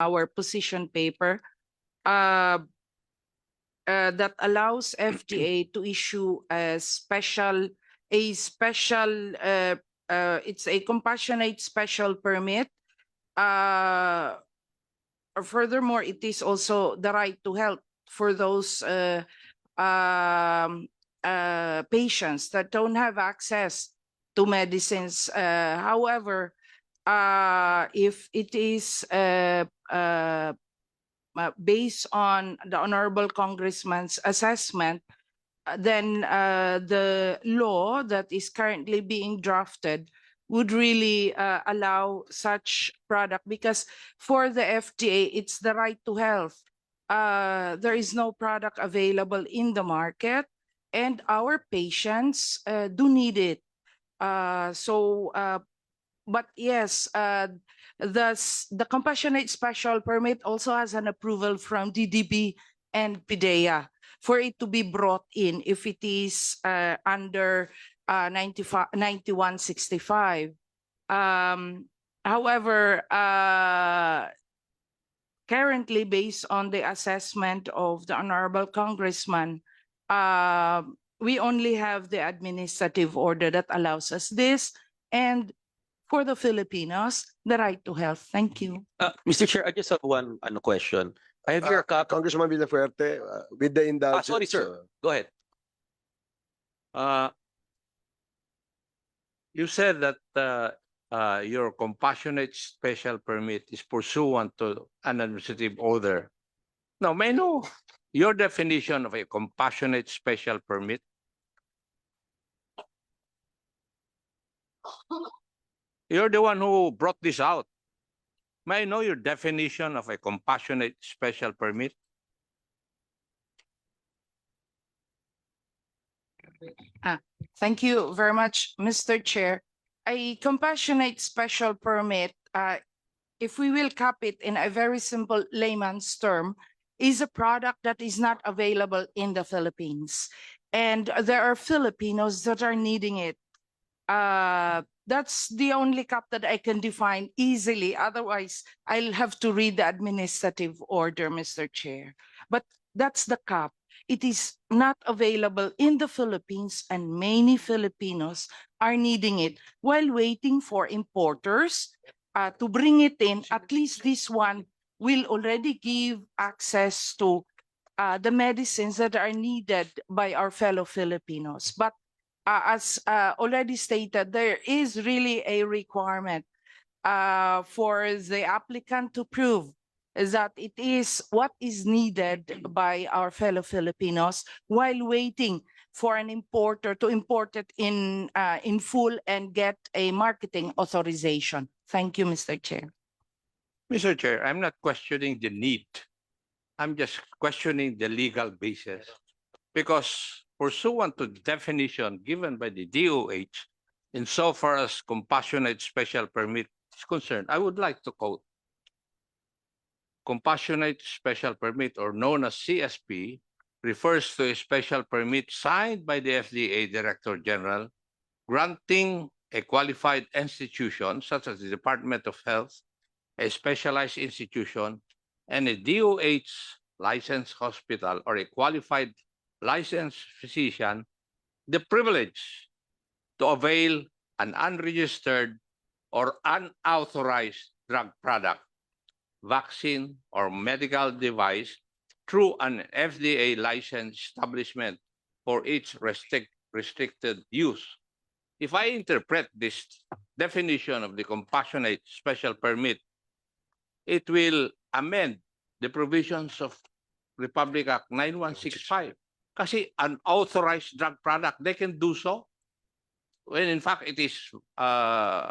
our position paper uh, uh, that allows FDA to issue a special, a special, uh, uh, it's a compassionate special permit. Uh, furthermore, it is also the right to help for those uh, um, uh, patients that don't have access to medicines. Uh, however, uh, if it is uh, uh, uh, based on the honorable congressman's assessment, uh, then the law that is currently being drafted would really allow such product because for the FDA, it's the right to health. There is no product available in the market and our patients do need it. So, but yes, uh, the, the compassionate special permit also has an approval from DDB and PIDEA for it to be brought in if it is uh, under uh, 9165. Um, however, uh, currently based on the assessment of the honorable congressman, uh, we only have the administrative order that allows us this and for the Filipinos, the right to health. Thank you. Uh, Mr. Chair, I just have one ano question. I have your Uh, copy. Congressman Villafuerte, uh, with the indulgence. sorry, sir. uh, Go ahead. Uh, You said that uh, uh, your compassionate special permit is pursuant to an administrative order. Now, may I know your definition of a compassionate special permit? You're the one who brought this out. May I know your definition of a compassionate special permit? Ah, Thank you very much, Mr. Chair. A compassionate special permit, uh, if we will cap it in a very simple layman's term, is a product that is not available in the Philippines. And there are Filipinos that are needing it. Uh, that's the only cap that I can define easily. Otherwise, I'll have to read the administrative order, Mr. Chair. But that's the cap. It is not available in the Philippines and many Filipinos are needing it while waiting for importers uh, to bring it in. At least this one will already give access to uh, the medicines that are needed by our fellow Filipinos. But as uh, already stated, there is really a requirement uh, for the applicant to prove that it is what is needed by our fellow Filipinos while waiting for an importer to import it in uh, in full and get a marketing authorization. Thank you, Mr. Chair. Mr. Chair, I'm not questioning the need. I'm just questioning the legal basis. Because pursuant to the definition given by the DOH, insofar as compassionate special permit is concerned, I would like to quote. Compassionate special permit or known as CSP refers to a special permit signed by the FDA Director General granting a qualified institution such as the Department of Health a specialized institution, and a DOH licensed hospital or a qualified licensed physician the privilege to avail an unregistered or unauthorized drug product, vaccine, or medical device through an FDA licensed establishment for its restrict, restricted use. If I interpret this definition of the compassionate special permit it will amend the provisions of Republic Act 9165. Kasi unauthorized drug product, they can do so. When in fact, it is uh,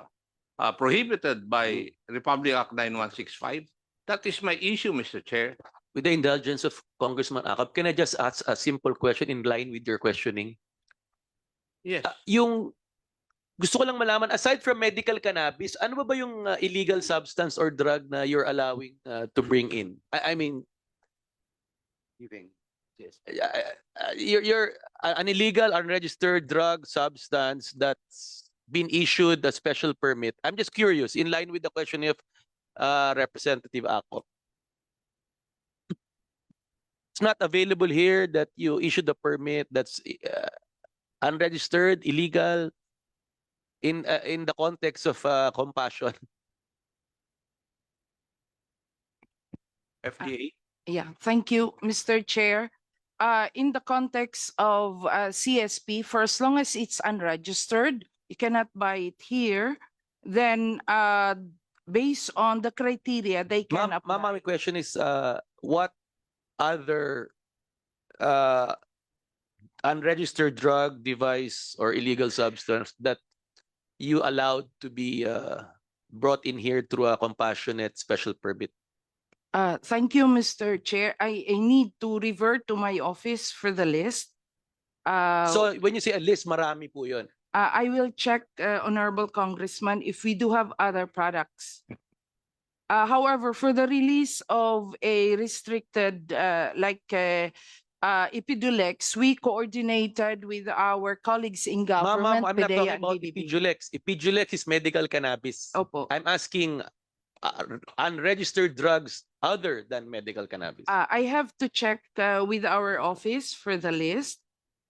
uh, prohibited by Republic Act 9165. That is my issue, Mr. Chair. With the indulgence of Congressman Akap, can I just ask a simple question in line with your questioning? Yes. Uh, Yung gusto ko lang malaman, aside from medical cannabis, ano ba ba yung uh, illegal substance or drug na you're allowing uh, to bring in? I, I mean, Giving. Yes. you're, you're an illegal, unregistered drug substance that's been issued a special permit. I'm just curious, in line with the question of uh, Representative Ako. it's not available here that you issued the permit that's uh, unregistered, illegal in uh, in the context of uh, compassion. FDA? Yeah, thank you, Mr. Chair. Uh, in the context of uh, CSP, for as long as it's unregistered, you cannot buy it here. Then, uh, based on the criteria, they can Ma'am, ma'am, my question is, uh, what other uh, unregistered drug, device, or illegal substance that you allowed to be uh, brought in here through a compassionate special permit? Uh, thank you, Mr. Chair. I, I need to revert to my office for the list. Uh, So when you say a list, marami po yun. uh, I will check, uh, Honorable Congressman, if we do have other products. Uh, however, for the release of a restricted, uh, like, uh, uh, Epidulex, we coordinated with our colleagues in Ma'am, government, ma'am, I'm not PDEA talking and about. Epidulex. Epidulex is medical cannabis. Opo. I'm asking uh, unregistered drugs other than medical cannabis. Uh, I have to check, uh, with our office for the list.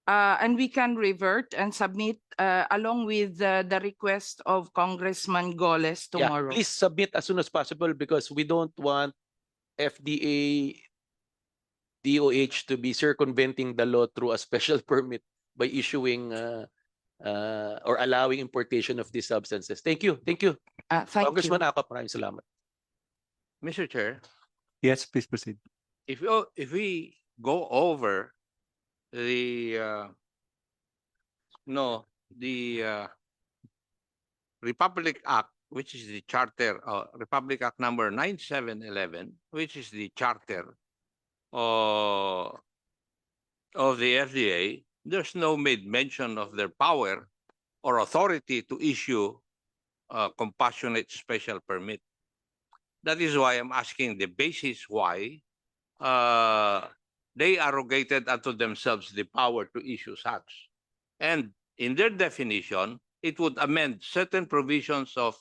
Uh, and we can revert and submit, uh, along with, uh, the request of Congressman Goles Yeah, tomorrow. please submit as soon as possible because we don't want FDA, DOH to be circumventing the law through a special permit by issuing uh, uh, or allowing importation of these substances. Thank you, thank you. Uh, thank you. Congressman Akop, maraming salamat. Mr. Chair, Yes, please proceed. if you, if we go over the, uh, no, the, uh, Republic Act, which is the charter, uh, Republic Act number nine seven eleven, which is the charter uh, of the FDA, there's no made mention of their power or authority to issue a compassionate special permit. That is why I'm asking the basis why uh, they arrogated unto themselves the power to issue such. And in their definition, it would amend certain provisions of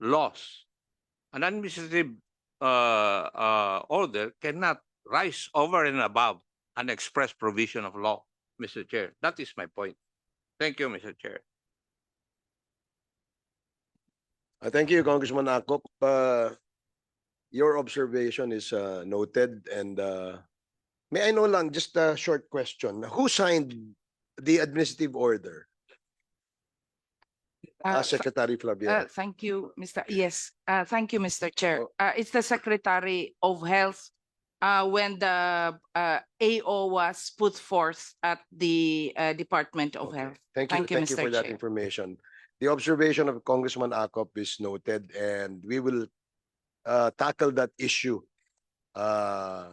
laws. An administrative uh, uh, order cannot rise over and above an express provision of law, Mr. Chair. That is my point. Thank you, Mr. Chair. Uh, Thank you, Congressman Akop. Uh, Your observation is uh, noted and uh, may I know lang, just a short question. Who signed the administrative order? Uh, Uh, Secretary Uh, thank you, Mr. Yes, uh, thank you, Mr. Chair. Oh. Uh, it's the Secretary of Health. Uh, when the, uh, AO was put forth at the, uh, Department of Okay. Health. Thank you, thank you, thank you Mr. for that Chair. information. The observation of Congressman Akop is noted and we will uh, tackle that issue uh,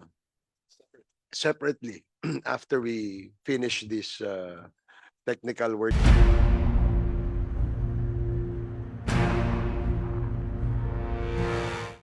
separately after we finish this uh, technical work.